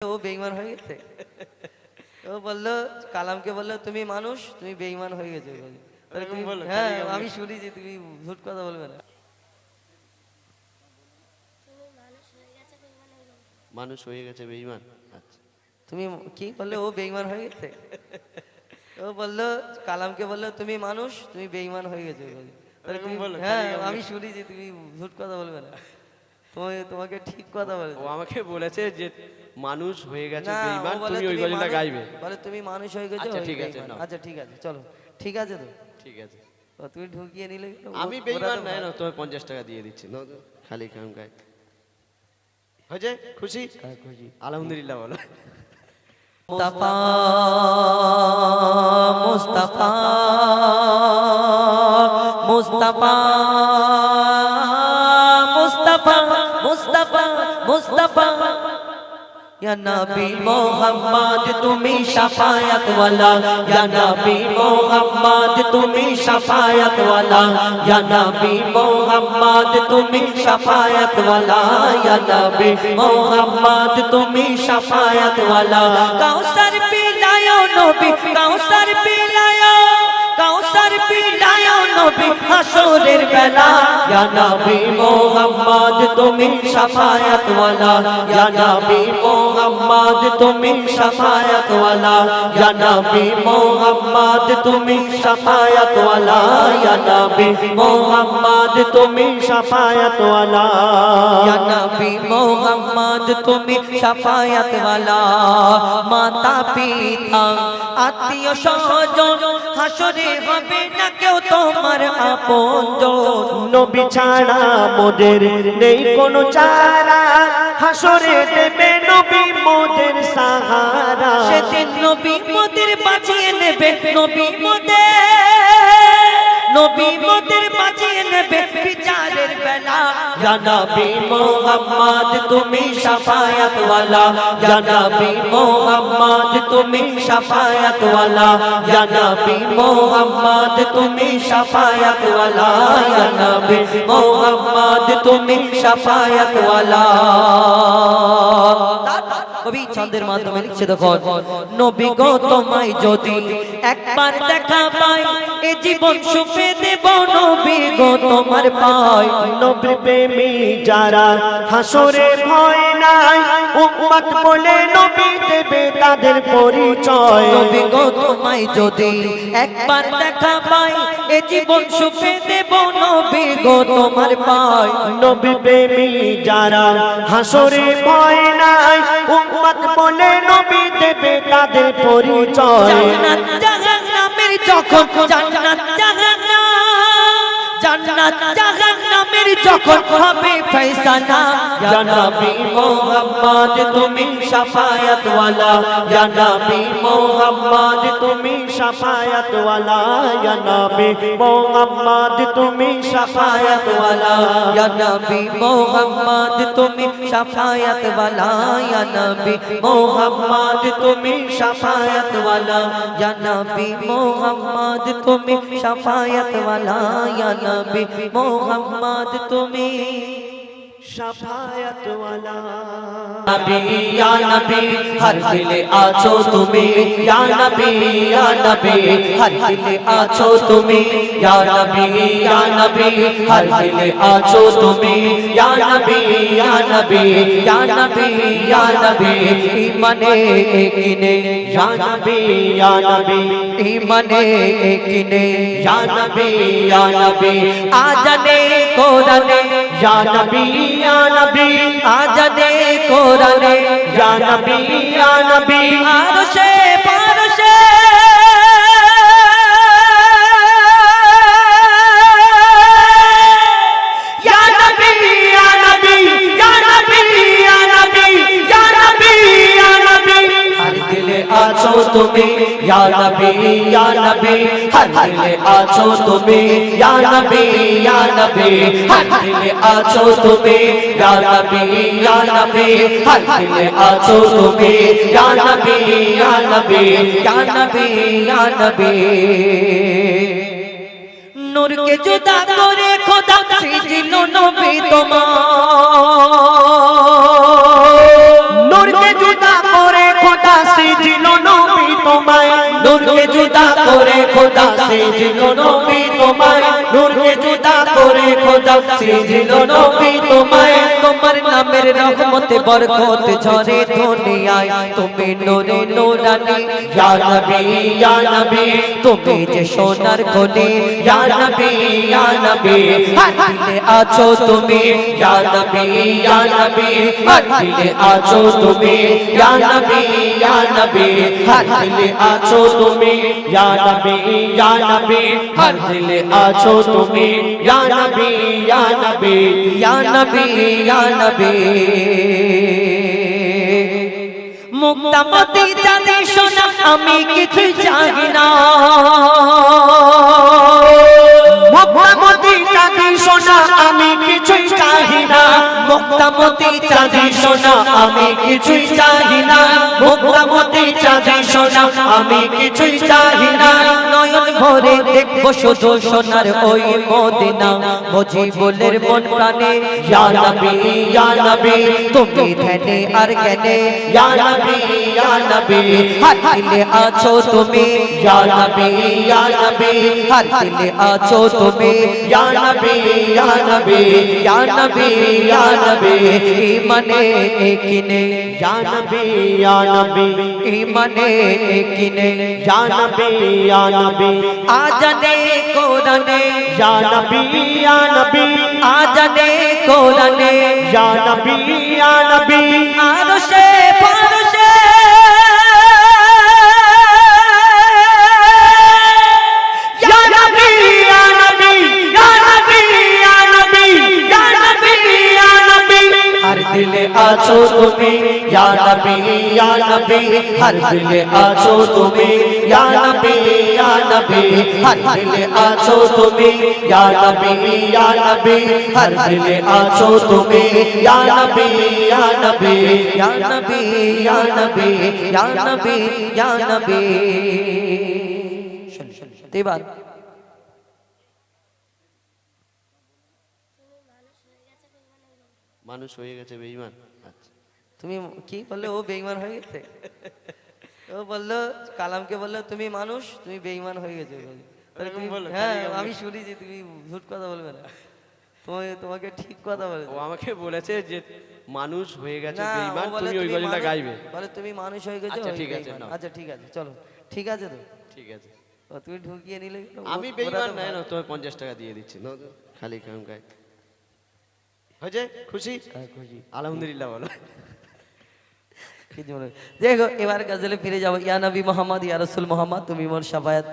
ও বেইমান হয়ে গেছে। ও বলল কালামকে বলল তুমি মানুষ তুমি বেইমান হয়ে গেছো? হ্যাঁ আমি শুনেছি তুমি ঝুট কথা বলবে না। মানুষ হয়ে গেছে বেইমান আচ্ছা। তুমি কি বললে? ও বেইমান হয়ে গেছে। ও বলল কালামকে বলল তুমি মানুষ তুমি বেইমান হয়ে গেছো? হ্যাঁ আমি শুনেছি তুমি ঝুট কথা বলবে না। তোমাকে তোমাকে ঠিক কথা বলে ও আমাকে বলেছে যে মানুষ হয়ে গেছে না, বলে তুমি ওই গজলটা গাইবে। বলে তুমি মানুষ হয়ে গেছো আচ্ছা, ঠিক আছে, আচ্ছা ঠিক আছে চলো। ঠিক আছে তো? ঠিক আছে। ও, তুমি ঢুকিয়ে নিলে আমি ওরা বেইমান নাই না তোমায় পঞ্চাশ টাকা দিয়ে দিচ্ছি। তো, খালি কাম গাই হয়েছে? খুশি? হ্যাঁ, খুশি। আলহামদুলিল্লাহ বলো। মুস্তাফা মুস্তাফা মুস্তাফা মুস্তাফা মুস্তাফা মুস্তাফা ইয়া নবী মোহাম্মদ তুমি শাফায়াত ওয়ালা ইয়া নবী মোহাম্মদ তুমি শাফায়াত ওয়ালা ইয়া নবী মোহাম্মদ তুমি শাফায়াত ওয়ালা ইয়া নবী মোহাম্মদ তুমি শাফায়াত ওয়ালা কাউসার পিলায়ো নবী কাউসার পিলায়ো কাউসার পিলায়ো নবী হাসরের বেলা। ইয়া নবী মোহাম্মদ, তুমি শাফায়াত ওয়ালা ইয়া নবী মোহাম্মদ, তুমি শাফায়াত ওয়ালা ইয়া নবী মোহাম্মদ, তুমি শাফায়াত ওয়ালা ইয়া নবী মোহাম্মদ, তুমি শাফায়াত ওয়ালা ইয়া নবী মোহাম্মদ, তুমি শাফায়াত ওয়ালা মাতা পিতা আত্মীয় স্বজন হাসরে হবে না কেউ তোমার আপনজন নবী ছাড়া মোদের নেই কোনো চারা। হাসরে দেবে নবী মোদের সাহারা। সেদিন নবী মোদের বাঁচিয়ে নেবে নবী মোদের। নবী মোদের বাঁচিয়ে নেবে বিচারের বেলা। ইয়া নবী মোহাম্মদ, তুমি শাফায়াত ওয়ালা ইয়া নবী মোহাম্মদ, তুমি শাফায়াত ওয়ালা ইয়া নবী মোহাম্মদ, তুমি শাফায়াত ওয়ালা ইয়া নবী মোহাম্মদ, তুমি শাফায়াত ওয়ালা কবি ছন্দের মাধ্যমে লিখছে দেখো নবী গো তোমায় যদি একবার দেখা পাই এ জীবন সুখে দেব নবী গো তোমার পাই নবী প্রেমী যারা হাসরে ভয় নাই উম্মত বলে নবী দেবে তাদের পরিচয়। নবী গো তোমায় যদি একবার দেখা পাই এ জীবন সুখে দেব নবী গো তোমার পাই নবী প্রেমী যারা হাসরে ভয় নাই উম্মত বলে নবী দেবে তাদের পরিচয়। জাহান্নামের যখন জান্নাত জাহান্নাম জান্নাত জাহান্নামের যখন হবে ফয়সালা ইয়া নবী মোহাম্মদ তুমি শাফায়াত ওয়ালা ইয়া নবী মোহাম্মদ তুমি শাফায়াত ওয়ালা ইয়া নবী মোহাম্মদ তুমি শাফায়াত ওয়ালা ইয়া নবী মোহাম্মদ তুমি শাফায়াত ওয়ালা ইয়া নবী মোহাম্মদ তুমি শাফায়াত ওয়ালা ইয়া নবী মোহাম্মদ তুমি শাফায়াত ওয়ালা ইয়া নবী মোহাম্মদ তুমি ইয়া নবী হর দিলে আছো তুমি। নবী হর দিলে আছো তুমি। নবী হর দিলে আছো তুমি। নবী নবী নবী নবী ইমানে কিনে জানবি নবী, ইয়া নবী। ইমানে একিনে, ইয়া নবী ইয়া নবী। আজানে কোরআনে জানবি ইয়া নবী। আজানে কোরআনে ইয়া নবী। ইয়া নবী ইয়া নবী হর দিলে আছো তুমি ইয়া নবী ইয়া নবী হর দিলে আছো তুমি ইয়া নবী ইয়া নবী হর দিলে আছো তুমি ইয়া নবী ইয়া নবী ইয়া নবী ইয়া নবী নূরকে জুদা করে খোদা সৃজিল নবী তোমার তোমায় নূরকে জুদা করে খোদা, সেজিল নবী তোমায়। নূরকে জুদা করে খোদা, সেজিল নবী তোমায়। তোমার নামের রহমতে বরকত ঝরে দুনিয়ায়। তুমি নূরে নূরানি, ইয়া নবী ইয়া নবী। তুমি যে সোনার খনি, ইয়া নবী ইয়া নবী। হর দিলে আছো তুমি, ইয়া নবী ইয়া নবী। হর দিলে আছো তুমি, ইয়া নবী ইয়া নবী। হর দিলে আছো তুমি, ইয়া নবী ইয়া নবী। হর দিলে আছো তুমি, ইয়া নবী ইয়া নবী। ইয়া নবী, ইয়া নবী মুক্তামতি চাঁদে সোনা, আমি কিছু চাই না। মক্কামতি চাঁদি সোনা, আমি কিছুই চাহি না। মুক্তামতি চাঁদি সোনা, আমি কিছুই চাই না। মুক্তামতি চাঁদি সোনা, আমি কিছুই চাই না। ভরে দেখব শুধু সোনার ওই মদিনা। মজিবুলের মন প্রাণে, ইয়া নবী, ইয়া ধ্যানে আর জ্ঞানে, ইয়া নবী, ইয়া আছো তুমি, ইয়া নবী, ইয়া আছো তুমি, ইয়া নবী ইয়া নবী ইমানে একিনে, ইয়া নবী ইমানে একিনে ইয়া নবী আজানে কোরআনে। ইয়া নবী ইয়া নবী। আজানে কোরআনে। ইয়া নবী ইয়া নবী। আরশে آچو تمہیں یا نبی یا نبی ہر دل تمہیں یا نبی یا نبی ہر دل تمہیں یا نبی یا نبی ہر دل تمہیں یا نبی یا نبی یا نبی یا نبی یا نبی یا نبی তুমি কি বললে? ও বেইমান হয়ে গেছে? ও বলল কালামকে বলল তুমি মানুষ তুমি বেইমান হয়ে গেছো। হ্যাঁ আমাকে- আমি শুনেছি তুমি ঝুট কথা বলবে না। তোমাকে তোমাকে ঠিক কথা বলে ও আমাকে বলেছে যে মানুষ হয়ে গেছে বেঈমান বলে তুমি ওই গজলটা মানুষ- গাইবে। বলে তুমি মানুষ হয়ে গেছো আচ্ছা, ঠিক আছে, আচ্ছা ঠিক আছে চলো। ঠিক আছে তো? ঠিক আছে। ও, তুমি ঢুকিয়ে নিলে। আমি বেঈমান নাই না। তোমায় পঞ্চাশ টাকা দিয়ে দিচ্ছি। খালি কাম গাই হয়েছে? খুশি? হ্যাঁ, খুশি। আলহামদুলিল্লাহ বলো দেখো এবার গজলে ফিরে যাব। ইয়া নবী মোহাম্মদ ইয়া রসুল মোহাম্মদ তুমি মোর সাফায়াত।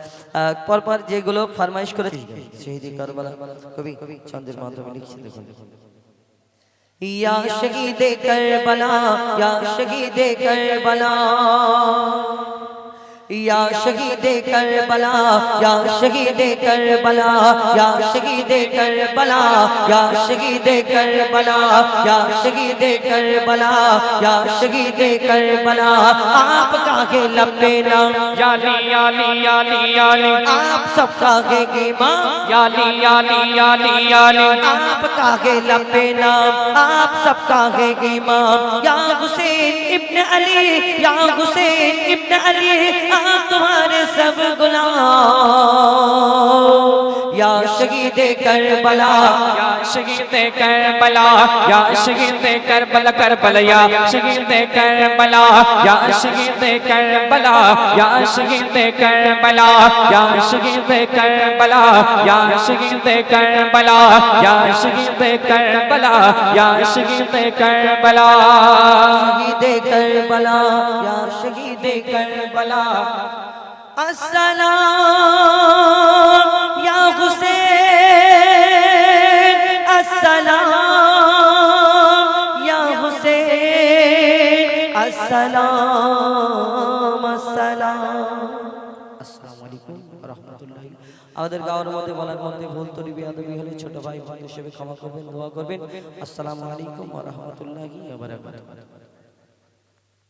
পরপর যেগুলো ফরমাইশ করেছি শহীদি কারবালা কবি মাধ্যমে লিখছি দেখুন। ইয়া শহীদ কারবালা ইয়া শহীদ কারবালা। یا شہید کربلا یا شہید کربلا یا شہید کربلا یا شہید کربلا یا شہید کربلا یا شہید کربلا۔ آپ کا ہے لبے نام۔ یا علی یا علی آپ سب کا ہے امام یا علی یعنی یعنی یا علی یا علی آپ کا ہے لبے نام۔ آپ سب کا ہے امام یا حسین इब्न अली या हुसैन इब्न अली आप तुम्हारे सब गुलाम شہید کربلا یا شہید کربلا یا شہید کربلا کربلا یا شہید کربلا یا شہید کربلا یا شہید کربلا یا شہید کربلا یا شہید کربلا یا شہید کربلا یا شہید کربلا شہید کربلا یا شہید کربلا السلام يا حسين السلام يا حسين السلام السلام আমাদের গাওয়ার মধ্যে বলার মধ্যে ভুল তরি বেয়াদবি হলে ছোট ভাই ভাই হিসেবে ক্ষমা করবেন, দোয়া করবেন। আসসালামু আলাইকুম ওয়া রাহমাতুল্লাহি